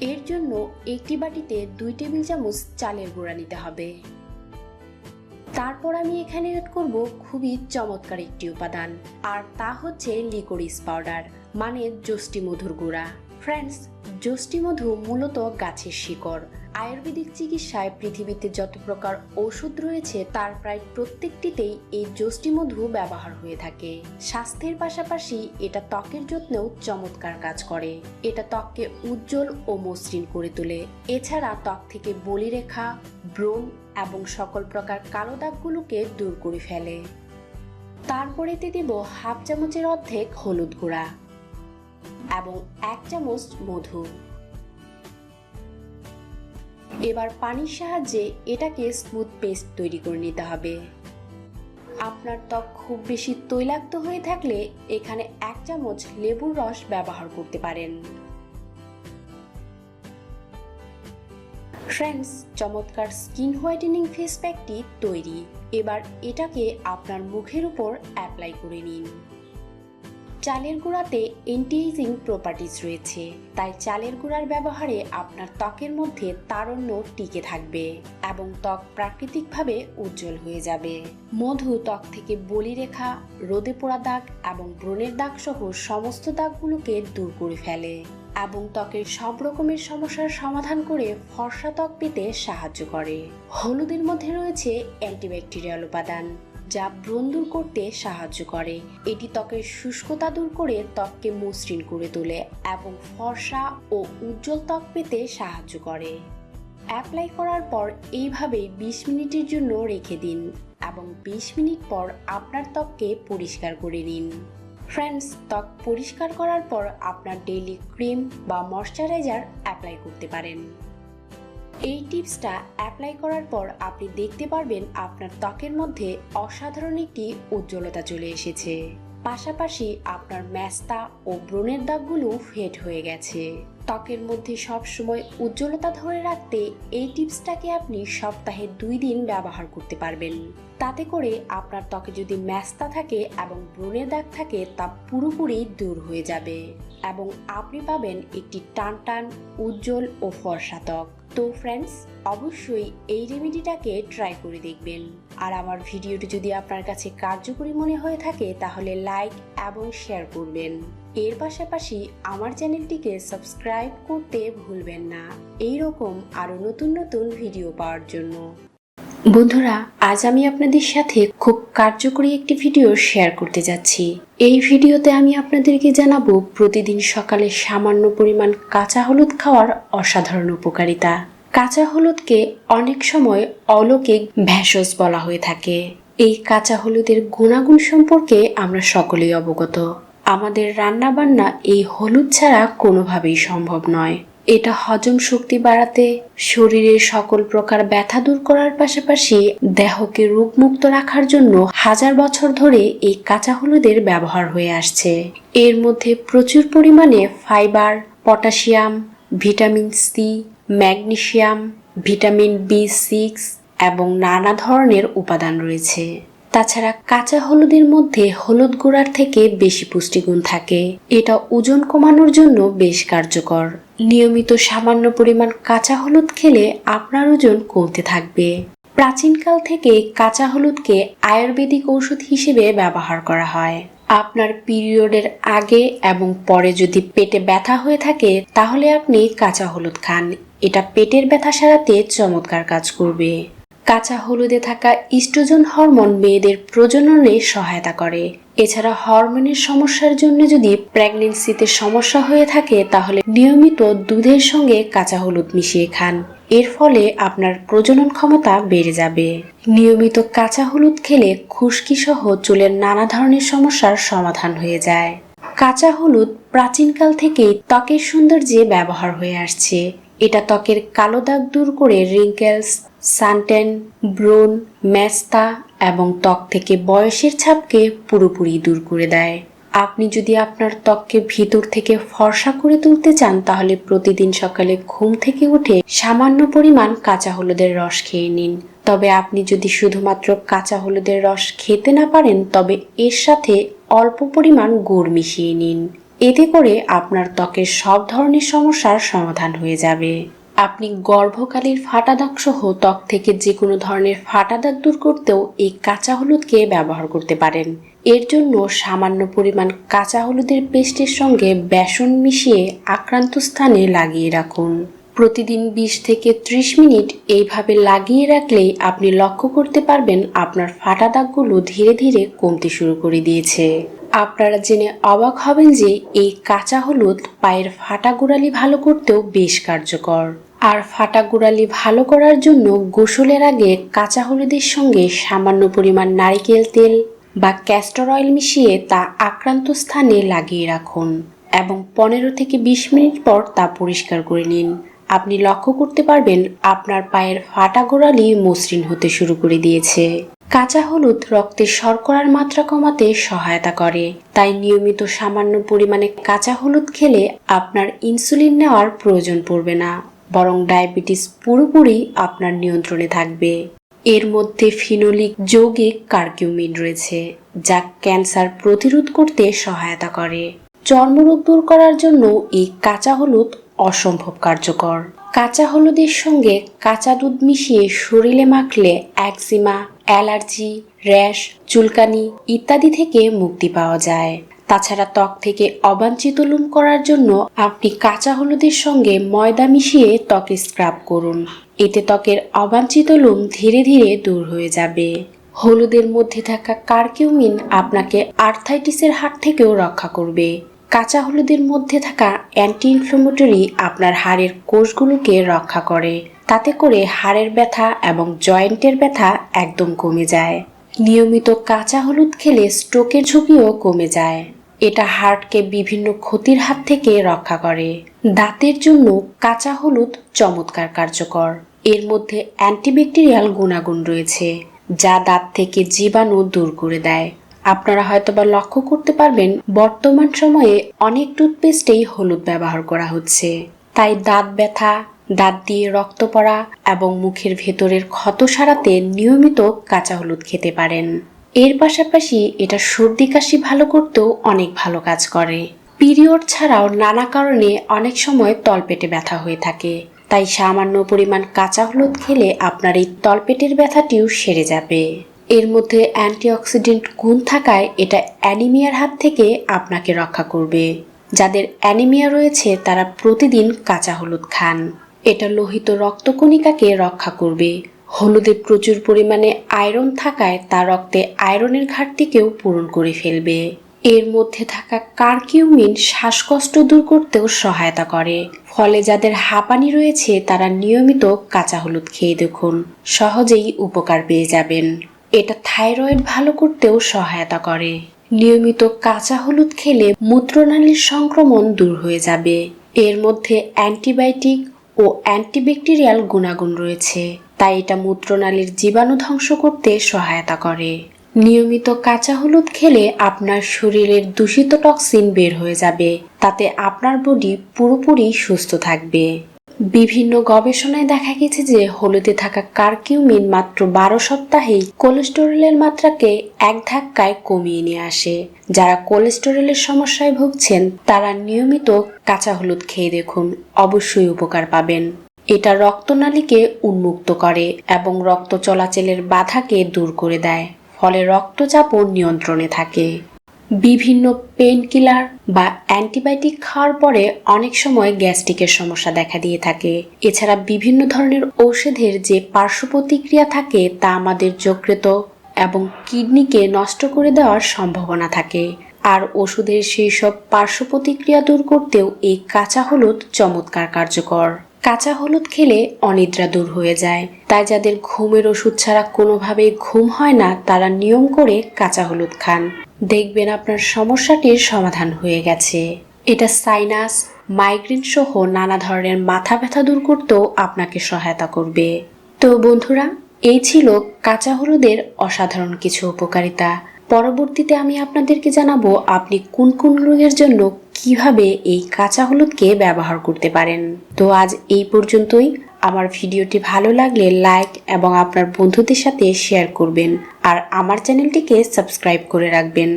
এর জন্য একটি বাটিতে দুই টেবিল চামচ চালের গুঁড়া নিতে হবে। তারপর আমি এখানে অ্যাড করব খুবই চমৎকার একটি উপাদান, আর তা হচ্ছে লিকোরিস পাউডার মানে যষ্টি মধুর গুঁড়া। ফ্রেন্ডস যষ্টি মধু মূলত গাছের শিকড়। আয়ুর্বেদিক চিকিৎসায় পৃথিবীতে যত প্রকার ওষুধ রয়েছে, তার প্রায় প্রত্যেকটিতেই এই যষ্টি মধু ব্যবহার হয়ে থাকে। স্বাস্থ্যের পাশাপাশি এটা ত্বকের যত্নেও চমৎকার কাজ করে। এটা ত্বককে উজ্জ্বল ও মসৃণ করে তোলে। এছাড়া ত্বক থেকে বলিরেখা ব্রণ এবং সকল প্রকার কালো দাগগুলোকে দূর করে ফেলে। তারপরেতে দেব হাফ চামচের অর্ধেক হলুদ গুঁড়া এবং এক চামচ মধু। এবার পানির সাহায্যে এটাকে স্মুথ পেস্ট তৈরি করে নিতে হবে। আপনার ত্বক খুব বেশি তৈলাক্ত হয়ে থাকলে এখানে এক চামচ লেবুর রস ব্যবহার করতে পারেন। ফ্রেন্ডস চমৎকার স্কিন হোয়াইটেনিং ফেস প্যাকটি তৈরি। এবার এটাকে আপনার মুখের উপর অ্যাপ্লাই করে নিন। চালের গুঁড়াতে অ্যান্টিএজিং প্রপার্টিজ রয়েছে। তাই চালের গুঁড়ার ব্যবহারে আপনার ত্বকের মধ্যে তারণ্য টিকে থাকবে এবং ত্বক প্রাকৃতিকভাবে উজ্জ্বল হয়ে যাবে। মধু ত্বক থেকে বলিরেখা রোদে পোড়া দাগ এবং ব্রণের দাগ সহ সমস্ত দাগগুলোকে দূর করে ফেলে এবং ত্বকের সব রকমের সমস্যার সমাধান করে ফর্সা ত্বক পেতে সাহায্য করে। হলুদের মধ্যে রয়েছে অ্যান্টিব্যাকটেরিয়াল উপাদান। যা ব্রণ দূর করতে সাহায্য করে। এটি ত্বকের শুষ্কতা দূর করে ত্বককে মসৃণ করে তোলে এবং ফর্সা ও উজ্জ্বল ত্বক পেতে সাহায্য করে। অ্যাপ্লাই করার পর এইভাবেই বিশ মিনিটের জন্য রেখে দিন এবং বিশ মিনিট পর আপনার ত্বককে পরিষ্কার করে নিন। ফ্রেন্ডস, ত্বক পরিষ্কার করার পর আপনার ডেইলি ক্রিম বা ময়শ্চারাইজার অ্যাপ্লাই করতে পারেন। এই টিপসটা অ্যাপ্লাই করার পর আপনি দেখতে পারবেন আপনার ত্বকের মধ্যে অসাধারণ একটি উজ্জ্বলতা চলে এসেছে। পাশাপাশি আপনার ম্যাস্তা ও ব্রণের দাগগুলো ফেট হয়ে গেছে। ত্বকের মধ্যে সব সময় উজ্জ্বলতা ধরে রাখতে এই টিপসটাকে আপনি সপ্তাহে দুই দিন ব্যবহার করতে পারবেন। তাতে করে আপনার ত্বকে যদি ম্যাস্তা থাকে এবং ব্রণের দাগ থাকে, তা পুরোপুরি দূর হয়ে যাবে এবং আপনি পাবেন একটি টান টান, উজ্জ্বল ও ফর্সা ত্বক। তো ফ্রেন্ডস অবশ্যই এই রেমেডিটাকে ট্রাই করে দেখবেন। আর আমার ভিডিওটি যদি আপনার কাছে কার্যকরী মনে হয়ে থাকে, তাহলে লাইক এবং শেয়ার করবেন। এর পাশাপাশি আমার চ্যানেলটিকে সাবস্ক্রাইব করতে ভুলবেন না। এই রকম আরও নতুন নতুন ভিডিও পাওয়ার জন্য। বন্ধুরা, আজ আমি আপনাদের সাথে খুব কার্যকরী একটি ভিডিও শেয়ার করতে যাচ্ছি। এই ভিডিওতে আমি আপনাদেরকে জানাব প্রতিদিন সকালে সামান্য পরিমাণ কাঁচা হলুদ খাওয়ার অসাধারণ উপকারিতা। কাঁচা হলুদকে অনেক সময় অলৌকিক ভেষজ বলা হয়ে থাকে। এই কাঁচা হলুদের গুণাগুণ সম্পর্কে আমরা সকলেই অবগত। আমাদের রান্নাবান্না এই হলুদ ছাড়া কোনোভাবেই সম্ভব নয়। এটা হজম শক্তি বাড়াতে, শরীরের সকল প্রকার ব্যথা দূর করার পাশাপাশি দেহকে রোগমুক্ত রাখার জন্য হাজার বছর ধরে এই কাঁচা হলুদের ব্যবহার হয়ে আসছে। এর মধ্যে প্রচুর পরিমাণে fibre, potassium, vitamin C magnesium, vitamin B six এবং নানা ধরনের উপাদান রয়েছে। তাছাড়া কাঁচা হলুদের মধ্যে হলুদ গুঁড়ার থেকে বেশি পুষ্টিগুণ থাকে। এটা ওজন কমানোর জন্য বেশ কার্যকর। নিয়মিত সামান্য পরিমাণ কাঁচা হলুদ খেলে আপনার ওজন কমতে থাকবে। প্রাচীনকাল থেকে কাঁচা হলুদকে আয়ুর্বেদিক ঔষধ হিসেবে ব্যবহার করা হয়। আপনার পিরিয়ডের আগে এবং পরে যদি পেটে ব্যথা হয়ে থাকে, তাহলে আপনি কাঁচা হলুদ খান। এটা পেটের ব্যথা সারাতে চমৎকার কাজ করবে। কাঁচা হলুদে থাকা ইস্ট্রোজেন হরমোন মেয়েদের প্রজননে সহায়তা করে। এছাড়া হরমোনের সমস্যার জন্য যদি প্রেগনেন্সিতে সমস্যা হয়ে থাকে, তাহলে নিয়মিত দুধের সঙ্গে কাঁচা হলুদ মিশিয়ে খান। এর ফলে আপনার প্রজনন ক্ষমতা বেড়ে যাবে। নিয়মিত কাঁচা হলুদ খেলে খুশকি সহ চুলের নানা ধরনের সমস্যার সমাধান হয়ে যায়। কাঁচা হলুদ প্রাচীনকাল থেকেই ত্বকের সৌন্দর্যে ব্যবহার হয়ে আসছে। এটা ত্বকের কালো দাগ দূর করে রিঙ্কেলস সানটেন, ব্রোন ম্যাস্তা এবং ত্বক থেকে বয়সের ছাপকে পুরোপুরি দূর করে দেয়। আপনি যদি আপনার ত্বককে ভিতর থেকে ফর্সা করে তুলতে চান, তাহলে প্রতিদিন সকালে ঘুম থেকে উঠে সামান্য পরিমাণ কাঁচা হলুদের রস খেয়ে নিন। তবে আপনি যদি শুধুমাত্র কাঁচা হলুদের রস খেতে না পারেন, তবে এর সাথে অল্প পরিমাণ গুড় মিশিয়ে নিন। এতে করে আপনার ত্বকের সব ধরনের সমস্যার সমাধান হয়ে যাবে। আপনি গর্ভকালীর ফাটা দাগ সহ ত্বক থেকে যে কোনো ধরনের ফাটা দাগ দূর করতেও এই কাঁচা হলুদকে ব্যবহার করতে পারেন। এর জন্য সামান্য পরিমাণ কাঁচা হলুদের পেস্টের সঙ্গে বেসন মিশিয়ে আক্রান্ত স্থানে লাগিয়ে রাখুন। প্রতিদিন বিশ থেকে ত্রিশ মিনিট এইভাবে লাগিয়ে রাখলেই আপনি লক্ষ্য করতে পারবেন আপনার ফাটা দাগগুলো ধীরে ধীরে কমতে শুরু করে দিয়েছে। আপনারা জেনে অবাক হবেন যে এই কাঁচা হলুদ পায়ের ফাটা গোড়ালি ভালো করতেও বেশ কার্যকর। আর ফাটা গোড়ালি ভালো করার জন্য গোসলের আগে কাঁচা হলুদের সঙ্গে সামান্য পরিমাণ নারিকেল তেল বা ক্যাস্টর অয়েল মিশিয়ে তা আক্রান্ত স্থানে লাগিয়ে রাখুন এবং পনেরো থেকে বিশ মিনিট পর তা পরিষ্কার করে নিন। আপনি লক্ষ্য করতে পারবেন আপনার পায়ের ফাটা গোড়ালি মসৃণ হতে শুরু করে দিয়েছে। কাঁচা হলুদ রক্তে শর্করার মাত্রা কমাতে সহায়তা করে। তাই নিয়মিত সামান্য পরিমাণে কাঁচা হলুদ খেলে আপনার ইনসুলিন নেওয়ার প্রয়োজন পড়বে না। বরং ডায়াবেটিস পুরোপুরি আপনার নিয়ন্ত্রণে থাকবে। এর মধ্যে ফিনোলিক যৌগিক কার্কিউমিন রয়েছে, যা ক্যান্সার প্রতিরোধ করতে সহায়তা করে। চর্মরোগ দূর করার জন্য এই কাঁচা হলুদ অসম্ভব কার্যকর। কাঁচা হলুদের সঙ্গে কাঁচা দুধ মিশিয়ে শরীরে মাখলে একজিমা, অ্যালার্জি, র্যাশ, চুলকানি ইত্যাদি থেকে মুক্তি পাওয়া যায়। তাছাড়া ত্বক থেকে অবাঞ্ছিত লুম করার জন্য আপনি কাঁচা হলুদের সঙ্গে ময়দা মিশিয়ে ত্বকে স্ক্রাব করুন। এতে ত্বকের অবাঞ্ছিত লুম ধীরে ধীরে দূর হয়ে যাবে। হলুদের মধ্যে থাকা কার্কিউমিন আপনাকে আর্থাইটিসের হাত থেকেও রক্ষা করবে। কাঁচা হলুদের মধ্যে থাকা অ্যান্টি ইনফ্লামেটরি আপনার হাড়ের কোষগুলোকে রক্ষা করে। তাতে করে হাড়ের ব্যথা এবং জয়েন্টের ব্যথা একদম কমে যায়। নিয়মিত কাঁচা হলুদ খেলে স্ট্রোকের ঝুঁকিও কমে যায়। এটা হার্টকে বিভিন্ন ক্ষতির হাত থেকে রক্ষা করে। দাঁতের জন্য কাঁচা হলুদ চমৎকার কার্যকর। এর মধ্যে অ্যান্টিব্যাকটেরিয়াল গুণাগুণ রয়েছে, যা দাঁত থেকে জীবাণু দূর করে দেয়। আপনারা হয়তোবা লক্ষ্য করতে পারবেন, বর্তমান সময়ে অনেক টুথপেস্টেই হলুদ ব্যবহার করা হচ্ছে। তাই দাঁত ব্যথা, দাঁত দিয়ে রক্ত পড়া এবং মুখের ভেতরের ক্ষত সারাতে নিয়মিত কাঁচা হলুদ খেতে পারেন। এর পাশাপাশি এটা সর্দি কাশি ভালো করতেও অনেক ভালো কাজ করে। পিরিয়ড ছাড়াও নানা কারণে অনেক সময় তলপেটে ব্যথা হয়ে থাকে। তাই সামান্য পরিমাণ কাঁচা হলুদ খেলে আপনার এই তলপেটের ব্যথাটিও সেরে যাবে। এর মধ্যে অ্যান্টিঅক্সিডেন্ট গুণ থাকায় এটা অ্যানিমিয়ার হাত থেকে আপনাকে রক্ষা করবে। যাদের অ্যানিমিয়া রয়েছে, তারা প্রতিদিন কাঁচা হলুদ খান। এটা লোহিত রক্তকণিকাকে রক্ষা করবে। হলুদে প্রচুর পরিমাণে আয়রন থাকায় তা রক্তে আয়রনের ঘাটতিকেও পূরণ করে ফেলবে। এর মধ্যে থাকা কার্কিউমিন শ্বাসকষ্ট দূর করতেও সহায়তা করে। ফলে যাদের হাঁপানি রয়েছে, তারা নিয়মিত কাঁচা হলুদ খেয়ে দেখুন। সহজেই উপকার পেয়ে যাবেন। এটা থাইরয়েড ভালো করতেও সহায়তা করে। নিয়মিত কাঁচা হলুদ খেলে মূত্রনালীর সংক্রমণ দূর হয়ে যাবে। এর মধ্যে অ্যান্টিবায়োটিক ও অ্যান্টিব্যাকটেরিয়াল গুণাগুণ রয়েছে। তাই এটা মূত্রনালীর জীবাণু ধ্বংস করতে সহায়তা করে। নিয়মিত কাঁচা হলুদ খেলে আপনার শরীরের দূষিত টক্সিন বের হয়ে যাবে। তাতে আপনার বডি পুরোপুরি সুস্থ থাকবে। বিভিন্ন গবেষণায় দেখা গেছে যে হলুদে থাকা কার্কিউমিন মাত্র বারো সপ্তাহেই কোলেস্টেরলের মাত্রাকে এক ধাক্কায় কমিয়ে নিয়ে আসে। যারা কোলেস্টেরলের সমস্যায় ভুগছেন, তারা নিয়মিত কাঁচা হলুদ খেয়ে দেখুন, অবশ্যই উপকার পাবেন। এটা রক্তনালীকে উন্মুক্ত করে এবং রক্ত চলাচলের বাধাকে দূর করে দেয়, ফলে রক্তচাপও নিয়ন্ত্রণে থাকে। বিভিন্ন পেন কিলার বা অ্যান্টিবায়োটিক খাওয়ার পরে অনেক সময় গ্যাস্ট্রিকের সমস্যা দেখা দিয়ে থাকে। এছাড়া বিভিন্ন ধরনের ঔষধের যে পার্শ্ব প্রতিক্রিয়া থাকে তা আমাদের যকৃত এবং কিডনিকে নষ্ট করে দেওয়ার সম্ভাবনা থাকে। আর ওষুধের সেই সব পার্শ্ব প্রতিক্রিয়া দূর করতেও এই কাঁচা হলুদ চমৎকার কার্যকর। কাঁচা হলুদ খেলে অনিদ্রা দূর হয়ে যায়। তাই যাদের ঘুমের ওষুধ ছাড়া কোনোভাবেই ঘুম হয় না, তারা নিয়ম করে কাঁচা হলুদ খান। দেখবেন আপনার সমস্যাটির সমাধান হয়ে গেছে। এটা সাইনাস, মাইগ্রেন সহ নানা ধরনের মাথা ব্যথা দূর করতেও আপনাকে সহায়তা করবে। তো বন্ধুরা, এই ছিল কাঁচা হলুদের অসাধারণ কিছু উপকারিতা। পরবর্তীতে আমি আপনাদেরকে জানাব আপনি কোন কোন রোগের জন্য কীভাবে এই কাঁচা হলুদকে ব্যবহার করতে পারেন। তো আজ এই পর্যন্তই। আমার ভিডিওটি ভালো লাগলে লাইক এবং আপনার বন্ধুদের সাথে শেয়ার করবেন। আর আমার চ্যানেলটিকে সাবস্ক্রাইব করে রাখবেন।